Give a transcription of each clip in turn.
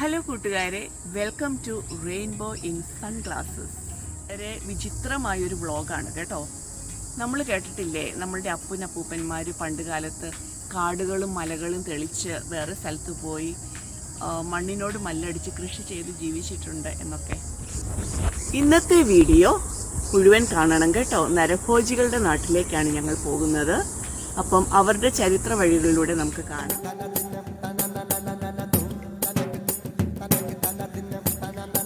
Hello കൂട്ടുകാരെ welcome to rainbow in sunglasses വളരെ വിചിത്രമായൊരു വ്ളോഗാണ് കേട്ടോ. നമ്മൾ കേട്ടിട്ടില്ലേ നമ്മളുടെ അപ്പൂനപ്പൂപ്പന്മാർ പണ്ട് കാലത്ത് കാടുകളും മലകളും തെളിച്ച് വേറെ സ്ഥലത്ത് പോയി മണ്ണിനോട് മല്ലടിച്ച് കൃഷി ചെയ്ത് ജീവിച്ചിട്ടുണ്ട് എന്നൊക്കെ. ഇന്നത്തെ വീഡിയോ മുഴുവൻ കാണണം കേട്ടോ. നരഭോജികളുടെ നാട്ടിലേക്കാണ് ഞങ്ങൾ പോകുന്നത്. അപ്പം അവരുടെ ചരിത്ര വഴികളിലൂടെ നമുക്ക് കാണാം.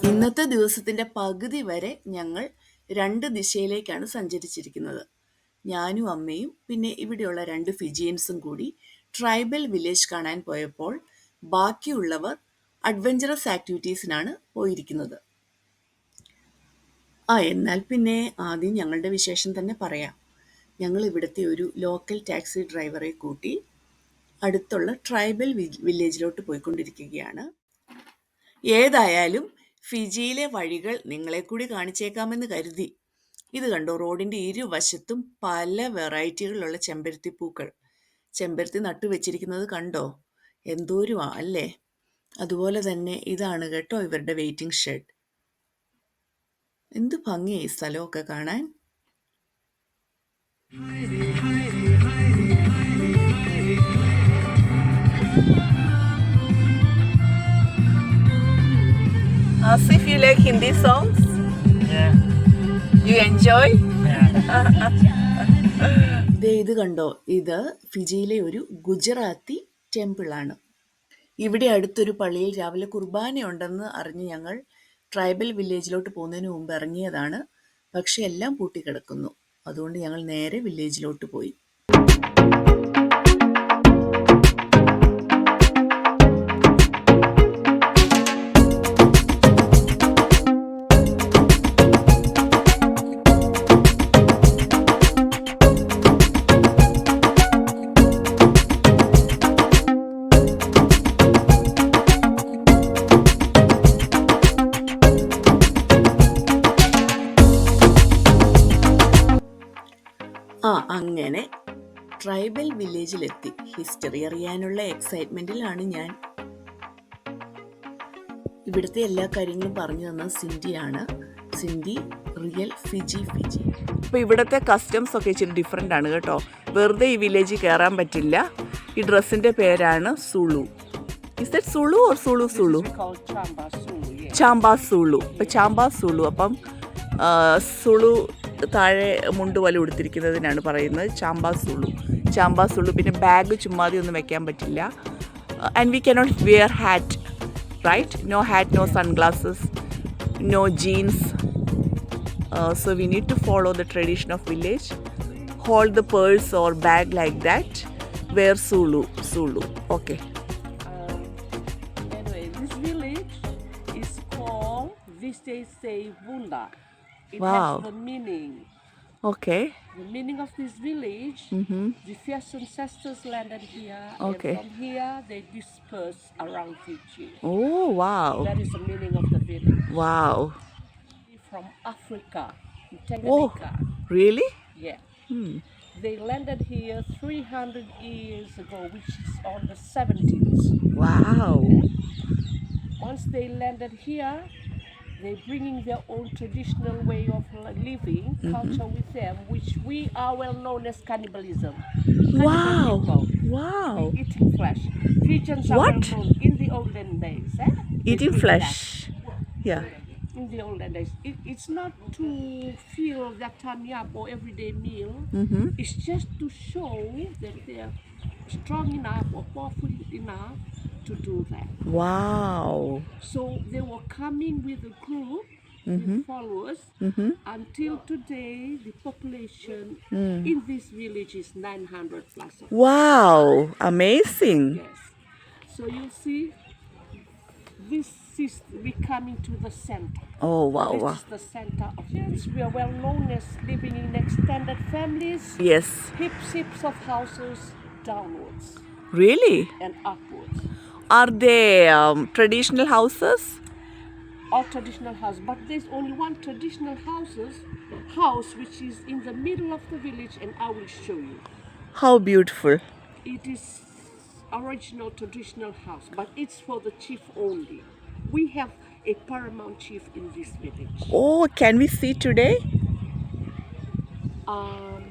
ഇന്നത്തെ ദിവസത്തിന്റെ പകുതി വരെ ഞങ്ങൾ രണ്ട് ദിശയിലേക്കാണ് സഞ്ചരിച്ചിരിക്കുന്നത്. ഞാനും അമ്മയും പിന്നെ ഇവിടെയുള്ള രണ്ട് ഫിജിയൻസും കൂടി ട്രൈബൽ വില്ലേജ് കാണാൻ പോയപ്പോൾ ബാക്കിയുള്ളവർ അഡ്വഞ്ചറസ് ആക്ടിവിറ്റീസിനാണ് പോയിരിക്കുന്നത്. ആ എന്നാൽ പിന്നെ ആദ്യം ഞങ്ങളുടെ വിശേഷം തന്നെ പറയാം. ഞങ്ങൾ ഇവിടുത്തെ ഒരു ലോക്കൽ ടാക്സി ഡ്രൈവറെ കൂട്ടി അടുത്തുള്ള ട്രൈബൽ വില്ലേജിലോട്ട് പോയിക്കൊണ്ടിരിക്കുകയാണ്. ഏതായാലും ഫിജിയിലെ വഴികൾ നിങ്ങളെ കൂടി കാണിച്ചേക്കാമെന്ന് കരുതി ഇത് കണ്ടോ റോഡിന്റെ ഇരുവശത്തും പല വെറൈറ്റികളിലുള്ള ചെമ്പരത്തി പൂക്കൾ ചെമ്പരത്തി നട്ടു വെച്ചിരിക്കുന്നത് കണ്ടോ എന്തോരുവാ അല്ലേ അതുപോലെ തന്നെ ഇതാണ് കേട്ടോ ഇവരുടെ വെയിറ്റിംഗ് ഷെഡ് എന്ത് ഭംഗിയായി സ്ഥലമൊക്കെ കാണാൻ As if you like Hindi songs, Yeah. you enjoy. Yeah. ദേ ഇത് കണ്ടോ ഇത് ഫിജിയിലെ ഒരു ഗുജറാത്തി ടെമ്പിൾ ആണ് ഇവിടെ അടുത്തൊരു പള്ളിയിൽ രാവിലെ കുർബാന ഉണ്ടെന്ന് അറിഞ്ഞ് ഞങ്ങൾ ട്രൈബൽ വില്ലേജിലോട്ട് പോകുന്നതിന് മുമ്പ് ഇറങ്ങിയതാണ് പക്ഷെ എല്ലാം പൂട്ടിക്കിടക്കുന്നു അതുകൊണ്ട് ഞങ്ങൾ നേരെ വില്ലേജിലോട്ട് പോയി ഹിസ്റ്ററി അറിയാനുള്ള എക്സൈറ്റ്മെന്റിലാണ് ഞാൻ. ഇവിടുത്തെ എല്ലാ കാര്യങ്ങളും പറഞ്ഞു തന്നത് സിൻഡിയാണ് സിൻഡി റിയൽ ഫിജി ഫിജി. അപ്പോൾ ഇവിടുത്തെ കസ്റ്റംസ് ഒക്കെ ഇച്ചിരി ഡിഫറെന്റ് ആണ് കേട്ടോ. വെറുതെ ഈ വില്ലേജിൽ കയറാൻ പറ്റില്ല. ഈ ഡ്രസ്സിന്റെ പേരാണ് സുളു. Is that sulu or sulu sulu. ചാമ്പാ സുളു ഇപ്പം ചാമ്പാ സുളു. അപ്പം സുളു താഴെ മുണ്ട് പോലെ ഉടുത്തിരിക്കുന്നതിനാണ് പറയുന്നത് ചാമ്പാ സുളു. ചാമ്പാ സുളു പിന്നെ ബാഗ് ചുമ്മാതെ ഒന്നും വെക്കാൻ പറ്റില്ല and we cannot wear hat right no hat no sunglasses no jeans so we need to follow the tradition of village hold the purse or bag like that wear സുളു സുളു okay Um, anyway, this village is called Viste Se Vunda. It Wow. has the meaning. Okay the meaning of this village, mm-hmm. the fierce ancestors landed here. Okay. And from here, they dispersed around Fiji. Oh, wow. That is the meaning of the village. Wow. From Africa, Tanganyika. Oh, Really? Yeah. Hmm. They landed here 300 years ago, which is on the 70s. Wow. Once they landed here, they're bringing their own traditional way of li- living, culture with them, which we are well known as cannibalism. Cannibal Wow. people, Wow. eating flesh. Fijians are What? well known in the olden days. Eh? Eating eat flesh. Yeah. In the olden days, it, it's not to fill that tummy up or everyday meal. Mm-hmm. It's just to show that they're strong enough or powerful enough to do that. Wow. So they were coming with a group with mm-hmm. followers mm-hmm. until today the population mm. in this village is 900 plus. Wow. Amazing. Yes. So you see, this is we coming to the center. Oh wow. This wow. is the center of yes. We are well known as living in extended families, Yes. heaps heaps of houses downwards Really? and upwards. Are they um, traditional houses? all traditional house but there's only one traditional houses house which is in the middle of the village and i will show you How beautiful. it is original traditional house but it's for the chief only we have a paramount chief in this village. Oh, can we see today? Um,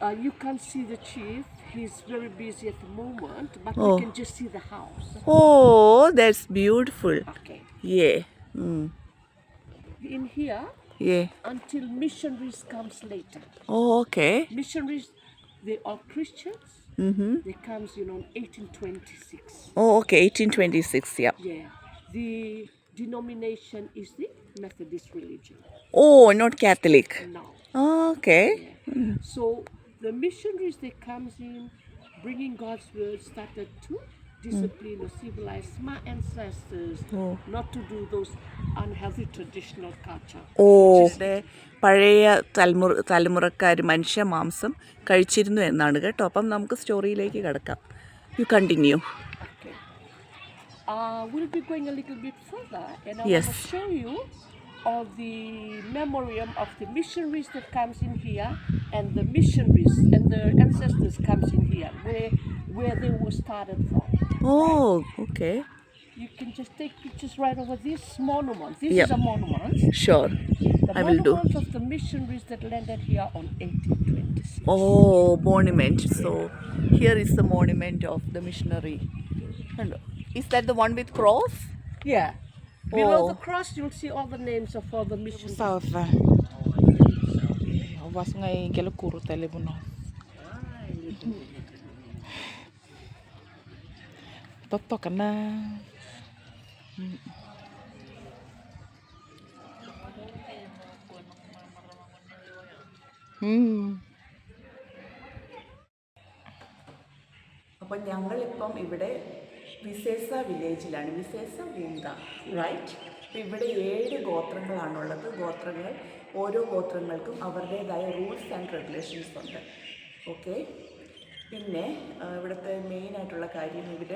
uh, you can see the chief. He's very busy at the moment, but Oh. you can just see the house. Oh, that's beautiful. Okay. Yeah. Mm. In here, Yeah. until missionaries comes later. Oh, okay. Missionaries, they are Christians. Mm-hmm. They comes in on 1826. Oh, okay. 1826. Yeah. Yeah. The denomination is the Methodist religion. Oh, not Catholic. Now. Okay. So the missionaries that comes in, bringing God's word, started to discipline mm. or civilize my ancestors Oh. not to do those unhealthy traditional culture. ഓ പഴയ തലമുറ തലമുറക്കാർ മനുഷ്യ മാംസം കഴിച്ചിരുന്നു എന്നാണ് കേട്ടോ അപ്പം നമുക്ക് സ്റ്റോറിയിലേക്ക് കിടക്കാം you continue Okay. Uh, we'll be going a little bit further, and I Yes. want show you or the memoriam of the missionaries that comes in here and the missionaries and the ancestors comes in here where where they were started from. Oh, okay. You can just take pictures right over this monument. This yep. is a monument. Sure. The I will do. of the missionaries that landed here on 1826. Oh, monument. So here is the monument of the missionary. Is that the one with cross? Yeah. Below Oh. the cross, you'll see all the names of all the missionaries. Salva. Awas ngay gelo kuro telepono. Papa ka na. Hmm. അപ്പം ഞങ്ങളിപ്പം ഇവിടെ വിസേസ വില്ലേജിലാണ് വിസേസ പൂന്ത right അപ്പം ഇവിടെ ഏഴ് ഗോത്രങ്ങളാണുള്ളത്. ഗോത്രങ്ങൾ ഓരോ ഗോത്രങ്ങൾക്കും അവരുടേതായ റൂൾസ് ആൻഡ് റെഗുലേഷൻസ് ഉണ്ട്. ഓക്കെ പിന്നെ ഇവിടുത്തെ മെയിനായിട്ടുള്ള കാര്യം ഇവർ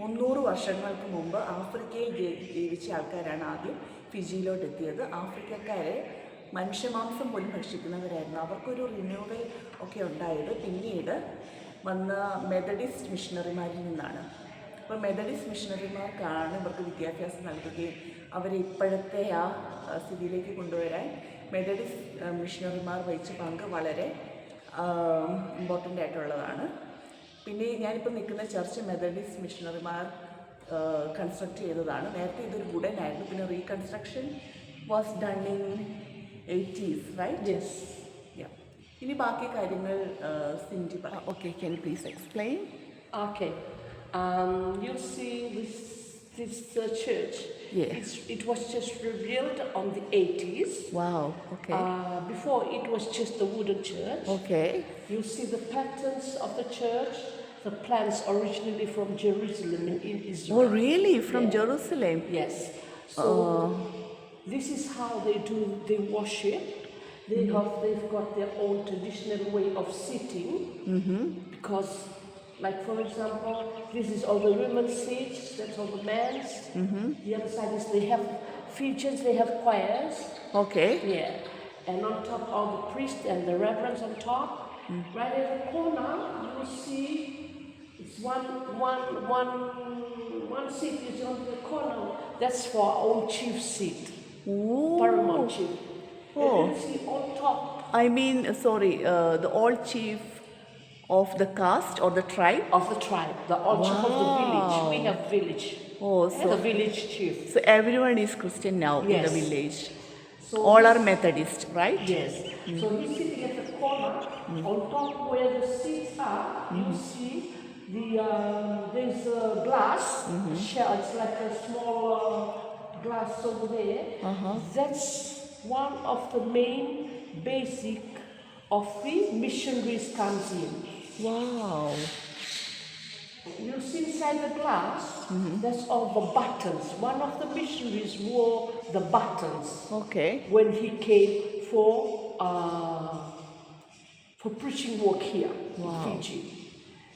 മുന്നൂറ് വർഷങ്ങൾക്ക് മുമ്പ് ആഫ്രിക്കയിൽ ജീവിച്ച ആൾക്കാരാണ് ആദ്യം ഫിജിയിലോട്ട് എത്തിയത് ആഫ്രിക്കക്കാരെ മനുഷ്യമാംസം പോലും ഭക്ഷിക്കുന്നവരായിരുന്നു. അവർക്കൊരു റിന്യൂവൽ ഒക്കെ ഉണ്ടായത്. പിന്നീട് വന്ന മെത്തഡിസ്റ്റ് മിഷണറിമാരിൽ നിന്നാണ്. അപ്പോൾ മെത്തഡിസ്റ്റ് മിഷണറിമാർക്കാണ് ഇവർക്ക് വിദ്യാഭ്യാസം നൽകുകയും അവരെ ഇപ്പോഴത്തെ ആ സ്ഥിതിയിലേക്ക് കൊണ്ടുവരാൻ മെത്തഡിസ്റ്റ് മിഷണറിമാർ വഹിച്ച പങ്ക് വളരെ ഇമ്പോർട്ടന്റ് ആയിട്ടുള്ളതാണ്. പിന്നെ ഞാനിപ്പോൾ നിൽക്കുന്ന ചർച്ച് മെത്തഡിസ്റ്റ് മിഷണറിമാർ കൺസ്ട്രക്ട് ചെയ്തതാണ്. നേരത്തെ ഇതൊരു വുഡൻ ആയിരുന്നു പിന്നെ reconstruction was done in eighties right Yes. ഇനി ബാക്കി കാര്യങ്ങൾ സിൻഡി പറ. Okay can please explain Okay. um, you'll see this, this uh, church. Yes. It was just revealed on the 80s. Wow, okay. Uh, before it was just a wooden church. Okay. You see the patterns of the church, the plans originally from Jerusalem in Israel. Oh, really? From yeah. Jerusalem? Yes. So uh. this is how they do they worship. They mm -hmm. have they've got their own traditional way of sitting mm -hmm. because like for example, this is all the women's seats, that's all the men's. Mm-hmm. The other side is they have features, they have choirs. Okay. Yeah. And on top, all the priests and the reverends on top. Mm. Right in the corner, you will see it's one, one, one, one seat is on the corner. That's for our chief seat, paramount chief. And Oh. you see on top, I mean, sorry, uh, the old chief of the caste or the tribe? Of the tribe, the orchard of the village. We have village. Oh, so the village chief. So everyone is Christian now yes. in the village. So All are Methodist, right? Yes. Mm. So hmm. he's sitting at the corner. Mm. On top where the seats are, mm. you hmm. see the um, there's a glass mm-hmm. shell. It's like a small uh, glass over there. Uh-huh. That's one of the main basic of the missionaries comes in. Wow. You see inside the glass, mm -hmm. that's all the buttons. One of the missionaries wore the buttons. Okay. When he came for uh, for preaching work here wow. in Fiji.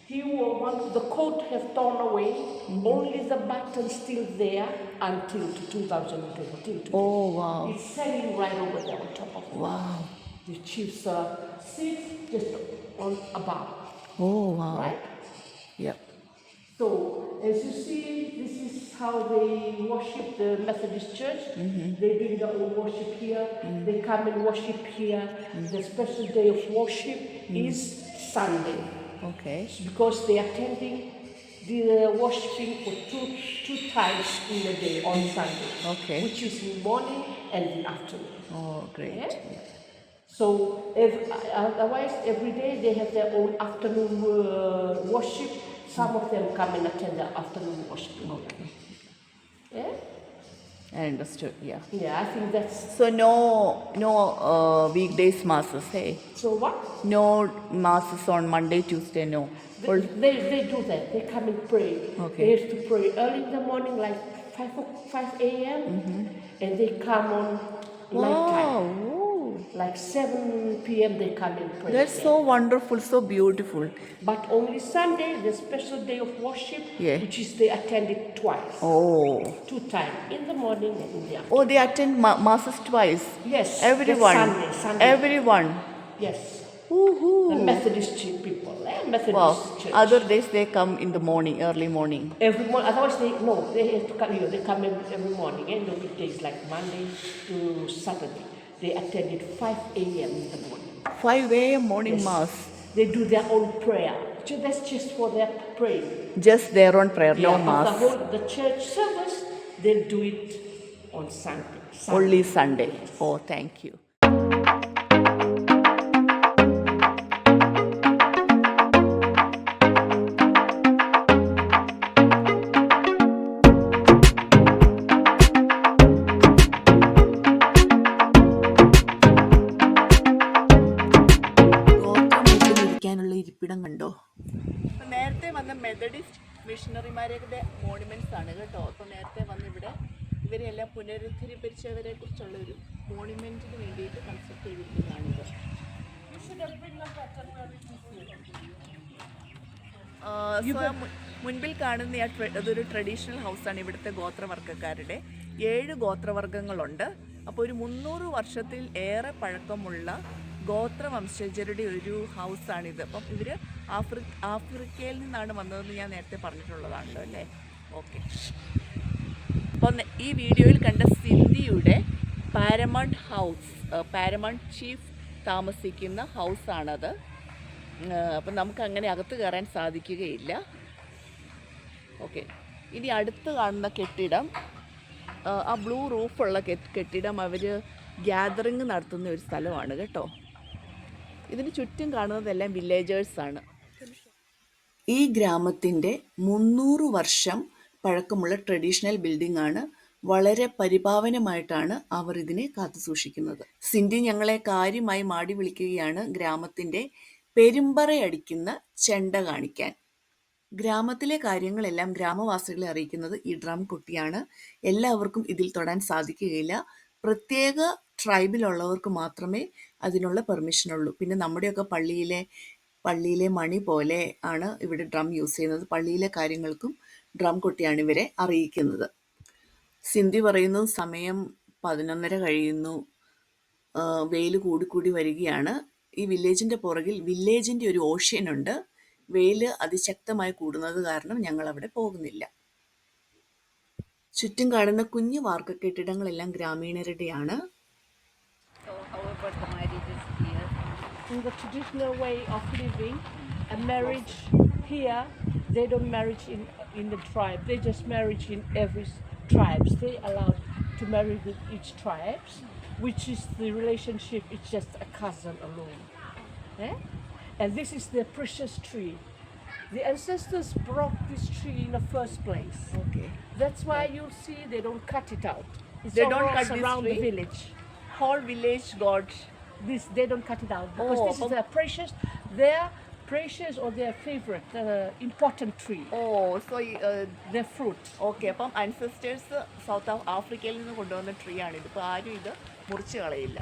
He wore one, the coat have torn away, mm -hmm. only the buttons still there until to Till oh, wow. It's selling right over there on top of the Wow. The chiefs are sit just on above. Oh, wow. Right? Yep. So, as you see, this is how they worship the Methodist Church. Mm -hmm. They do their own worship here. Mm -hmm. They come and worship here. Mm -hmm. The special day of worship mm. is Sunday. Okay. Because they are attending the uh, worshiping for two, two times in the day on Sunday. Okay. Which is morning and the afternoon. Oh, great. Yeah? Yeah. So if, otherwise, every day they have their own afternoon uh, worship. Some of them come and attend the afternoon worship. Okay. Yeah. I understood. Yeah. Yeah, I think that's So no no uh, weekdays masses. Hey. so. What No masses on Monday, Tuesday. No. Or, they, they, do that. They come and pray. Okay. They have to pray early in the morning, like 5 a.m. Mm-hmm. And they come on night time. wow like 7 p.m. they come in. pray. That's so wonderful, so beautiful. But only Sunday, the special day of worship, Yeah. which is they attend it twice, Oh. two times, in the morning and in the afternoon. Oh, they attend ma- masses twice. Yes, every Everyone. Sunday, Sunday. Everyone. yes, the Methodist people, eh? Methodist Wow. church. Other days they come in the morning, early morning. Every morning, otherwise they no, they have to come here. They come every, morning, eh? and the weekdays like Monday to Saturday they attended 5 a.m. in the morning. 5 a.m. morning Yes. mass. They do their own prayer. So that's just for their praying. Just their own prayer, no Yeah, but mass. The whole the church service, they'll do it on Sunday. Sunday. Only Sunday. Oh, thank you. മിഷണറിമാരുടെ monuments ആണ് കേട്ടോ. അപ്പോൾ നേരത്തെ വന്ന് ഇവിടെ ഇവരെല്ലാം പുനരുദ്ധരിപ്പിച്ചവരെ കുറിച്ചുള്ള ഒരു മോണുമെന്റിന് വേണ്ടിയിട്ട് കൺസ്ട്രക്ട് ചെയ്തിരിക്കുന്നതാണിത് മുൻപിൽ കാണുന്ന ആ അതൊരു ട്രഡീഷണൽ ഹൗസാണ് ഇവിടുത്തെ ഗോത്രവർഗക്കാരുടെ. ഏഴ് ഗോത്രവർഗങ്ങളുണ്ട്. അപ്പോൾ ഒരു മുന്നൂറ് വർഷത്തിൽ ഏറെ പഴക്കമുള്ള ഗോത്രവംശജരുടെ ഒരു ഹൗസാണിത് അപ്പം ഇവർ ആഫ്രി ആഫ്രിക്കയിൽ നിന്നാണ് വന്നതെന്ന് ഞാൻ നേരത്തെ പറഞ്ഞിട്ടുള്ളതാണല്ലോ അല്ലേ? ഓക്കെ. അപ്പം ഈ വീഡിയോയിൽ കണ്ട സിന്ധിയുടെ പാരമണ്ട് ഹൗസ് പാരമണ്ട് ചീഫ് താമസിക്കുന്ന ഹൗസാണത്. അപ്പം നമുക്ക് അങ്ങനെ അകത്ത് കയറാൻ സാധിക്കുകയില്ല. ഓക്കെ. ഇനി അടുത്ത് കാണുന്ന കെട്ടിടം ആ, ബ്ലൂ റൂഫുള്ള കെട്ടിടം അവർ ഗ്യാതറിങ് നടത്തുന്ന ഒരു സ്ഥലമാണ് കേട്ടോ. ഇതിന് ചുറ്റും കാണുന്നതെല്ലാം വില്ലേജേഴ്സാണ്. ഈ ഗ്രാമത്തിന്റെ മുന്നൂറ് വർഷം പഴക്കമുള്ള ട്രഡീഷണൽ ബിൽഡിംഗ് ആണ് വളരെ പരിപാവനമായിട്ടാണ് അവർ ഇതിനെ കാത്തു സൂക്ഷിക്കുന്നത് സിന്ധി ഞങ്ങളെ കാര്യമായി മാടി വിളിക്കുകയാണ് ഗ്രാമത്തിന്റെ പെരുമ്പറയടിക്കുന്ന ചെണ്ട കാണിക്കാൻ. ഗ്രാമത്തിലെ കാര്യങ്ങളെല്ലാം ഗ്രാമവാസികളെ അറിയിക്കുന്നത് ഈ ഡ്രം കുട്ടിയാണ്. എല്ലാവർക്കും ഇതിൽ തൊടാൻ സാധിക്കുകയില്ല. പ്രത്യേക ട്രൈബിലുള്ളവർക്ക് മാത്രമേ അതിനുള്ള പെർമിഷൻ ഉള്ളൂ പിന്നെ നമ്മുടെയൊക്കെ പള്ളിയിലെ പള്ളിയിലെ മണി പോലെ ആണ് ഇവിടെ ഡ്രം യൂസ് ചെയ്യുന്നത്. പള്ളിയിലെ കാര്യങ്ങൾക്കും ഡ്രം കൊട്ടിയാണ് ഇവരെ അറിയിക്കുന്നത്. സിന്ധി പറയുന്നു സമയം പതിനൊന്നര കഴിയുന്നു. വെയിൽ കൂടിക്കൂടി വരികയാണ്. ഈ വില്ലേജിന്റെ പുറകിൽ വില്ലേജിന്റെ ഒരു ഓഷ്യൻ ഉണ്ട്. വെയിൽ അതിശക്തമായി കൂടുന്നത് കാരണം ഞങ്ങൾ അവിടെ പോകുന്നില്ല. ചുറ്റും കാണുന്ന കുഞ്ഞു വാർക്ക കെട്ടിടങ്ങളെല്ലാം ഗ്രാമീണരുടെയാണ് in the traditional way of living, a marriage here, they don't marry in, in the tribe. They just marry in every tribes. They allowed to marry with each tribes, which is the relationship It's just a cousin alone. Yeah, And this is the precious tree. The ancestors brought this tree in the first place. Okay. That's why you see they don't cut it out. It's they don't cut around the village. Whole village got This they don't cut it out because Oh, this is okay. their precious, their precious or their favorite, uh, important tree, Oh, so uh, their fruit. Okay അപ്പം ancestors south ആഫ്രിക്കയിൽ നിന്ന് കൊണ്ടുവന്ന tree ആണ് ഇതിപ്പോൾ ആരും ഇത് മുറിച്ച് കളയില്ല.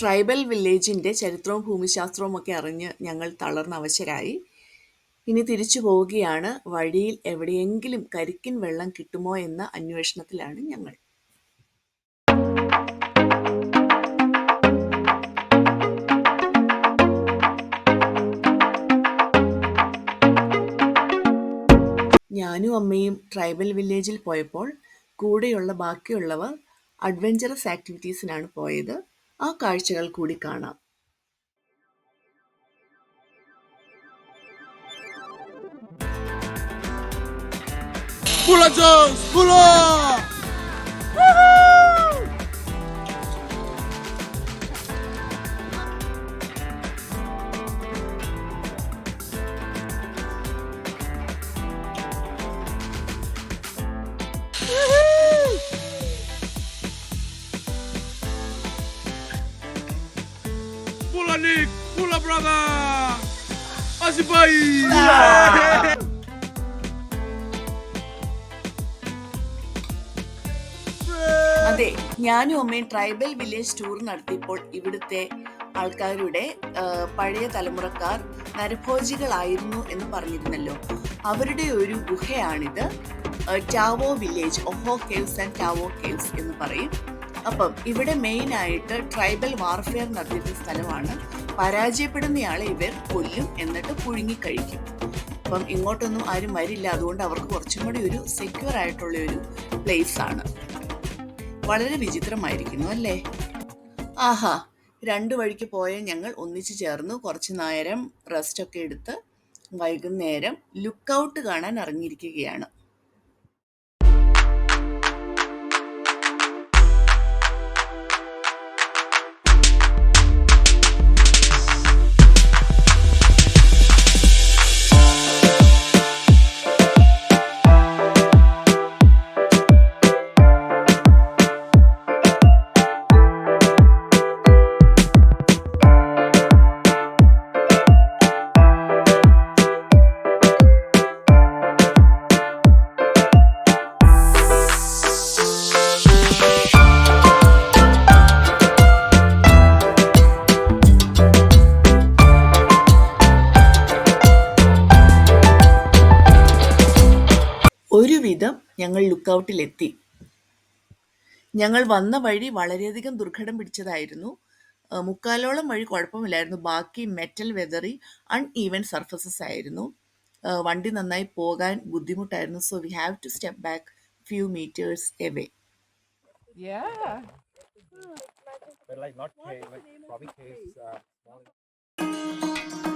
Tribal വില്ലേജിന്റെ ചരിത്രവും ഭൂമിശാസ്ത്രവും ഒക്കെ അറിഞ്ഞ് ഞങ്ങൾ തളർന്ന അവശരായി. ഇനി തിരിച്ചു പോവുകയാണ്. വഴിയിൽ എവിടെയെങ്കിലും കരിക്കിൻ വെള്ളം കിട്ടുമോ എന്ന അന്വേഷണത്തിലാണ് ഞങ്ങൾ. ഞാനും അമ്മയും ട്രൈബൽ വില്ലേജിൽ പോയപ്പോൾ കൂടെയുള്ള ബാക്കിയുള്ളവർ അഡ്വഞ്ചറസ് ആക്ടിവിറ്റീസിനാണ് പോയത് ആ കാഴ്ചകൾ കൂടി കാണാം Pula Jones, pula! Baik! അതെ ഞാനും അമ്മയും ട്രൈബൽ വില്ലേജ് ടൂർ നടത്തിയപ്പോൾ ഇവിടുത്തെ ആൾക്കാരുടെ പഴയ തലമുറക്കാർ നരഭോജികളായിരുന്നു എന്ന് പറഞ്ഞിരുന്നല്ലോ. അവരുടെ ഒരു ഗുഹയാണിത്. ടാവോ വില്ലേജ് ഒഹോ കേവ്സ് ആൻഡ് ടാവോ കേവ്സ് എന്ന് പറയും. അപ്പം ഇവിടെ മെയിനായിട്ട് ട്രൈബൽ വാർഫെയർ നടത്തിയിരുന്ന സ്ഥലമാണ് പരാജയപ്പെടുന്നയാളെ ഇവർ കൊല്ലും എന്നിട്ട് പുഴുങ്ങിക്കഴിക്കും അപ്പം ഇങ്ങോട്ടൊന്നും ആരും വരില്ല. അതുകൊണ്ട് അവർക്ക് കുറച്ചും കൂടി ഒരു സെക്യൂർ ആയിട്ടുള്ള ഒരു പ്ലേസ് ആണ്. വളരെ വിചിത്രമായിരിക്കുന്നു അല്ലേ? ആഹാ രണ്ടു വഴിക്ക് പോയ ഞങ്ങൾ ഒന്നിച്ചു ചേർന്നു. കുറച്ച് നേരം റെസ്റ്റ് ഒക്കെ എടുത്ത് വൈകുന്നേരം ലുക്ക് ഔട്ട് കാണാൻ ഇറങ്ങിയിരിക്കുകയാണ്. ഒരുവിധം ഞങ്ങൾ ലുക്ക് ഔട്ടിലെത്തി ഞങ്ങൾ വന്ന വഴി വളരെയധികം ദുർഘടം പിടിച്ചതായിരുന്നു. മുക്കാലോളം വഴി കുഴപ്പമില്ലായിരുന്നു. ബാക്കി metal weathery uneven surfaces ആയിരുന്നു വണ്ടി നന്നായി പോകാൻ ബുദ്ധിമുട്ടായിരുന്നു. So we have to step back few meters away Yeah. but like not cave, like probably caves. Uh,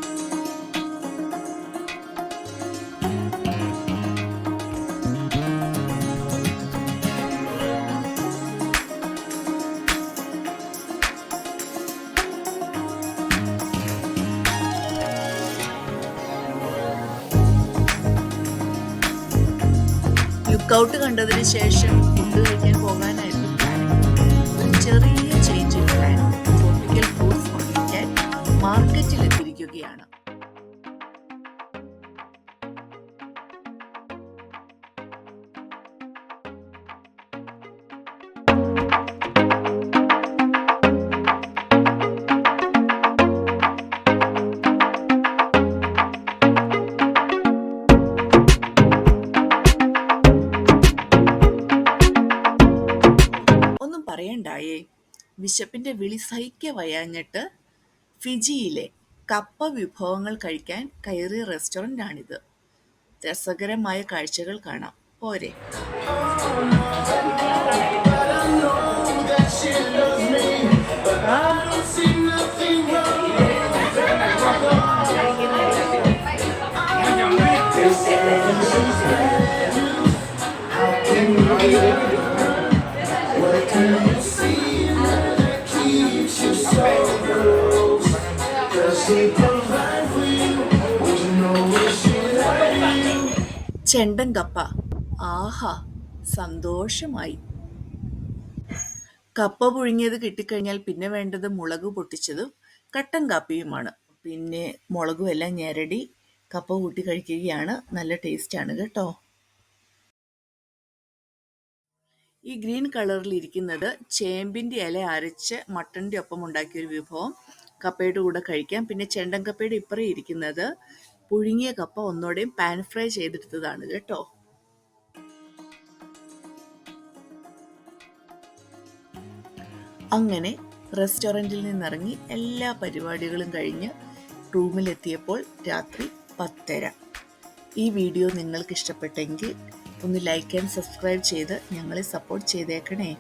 out കണ്ടതിന് ശേഷം വിശപ്പിന്റെ വിളി സഹിക്ക വയാഞ്ഞിട്ട് ഫിജിയിലെ കപ്പ വിഭവങ്ങൾ കഴിക്കാൻ കയറിയ റെസ്റ്റോറന്റ് ആണിത് രസകരമായ കാഴ്ചകൾ കാണാം. പോരെ. ചെണ്ടൻ കപ്പ. ആഹാ സന്തോഷമായി. കപ്പ പുഴുങ്ങിയത് കിട്ടിക്കഴിഞ്ഞാൽ പിന്നെ വേണ്ടത് മുളക് പൊട്ടിച്ചതും കട്ടൻ കാപ്പിയുമാണ്. പിന്നെ മുളകും എല്ലാം ഞെരടി കപ്പ കൂട്ടി കഴിക്കുകയാണ്. നല്ല ടേസ്റ്റാണ് കേട്ടോ. ഈ ഗ്രീൻ കളറിൽ ഇരിക്കുന്നത് ചേമ്പിന്റെ ഇല അരച്ച് മട്ടന്റെ ഒപ്പം ഉണ്ടാക്കിയ ഒരു വിഭവം. കപ്പയുടെ കൂടെ കഴിക്കാം. പിന്നെ ചെണ്ടൻ കപ്പയുടെ ഇപ്പുറം ഇരിക്കുന്നത് പുഴുങ്ങിയ കപ്പ ഒന്നോടെയും പാൻ ഫ്രൈ ചെയ്തെടുത്തതാണ് കേട്ടോ. അങ്ങനെ റെസ്റ്റോറന്റിൽ നിന്നിറങ്ങി എല്ലാ പരിപാടികളും കഴിഞ്ഞ് റൂമിലെത്തിയപ്പോൾ രാത്രി പത്തര. ഈ വീഡിയോ നിങ്ങൾക്ക് ഇഷ്ടപ്പെട്ടെങ്കിൽ ഒന്ന് ലൈക്ക് ആൻഡ് സബ്സ്ക്രൈബ് ചെയ്ത് ഞങ്ങളെ സപ്പോർട്ട് ചെയ്തേക്കണേ.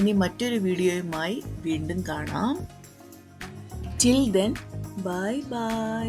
ഇനി മറ്റൊരു വീഡിയോയുമായി വീണ്ടും കാണാം. Till then bye bye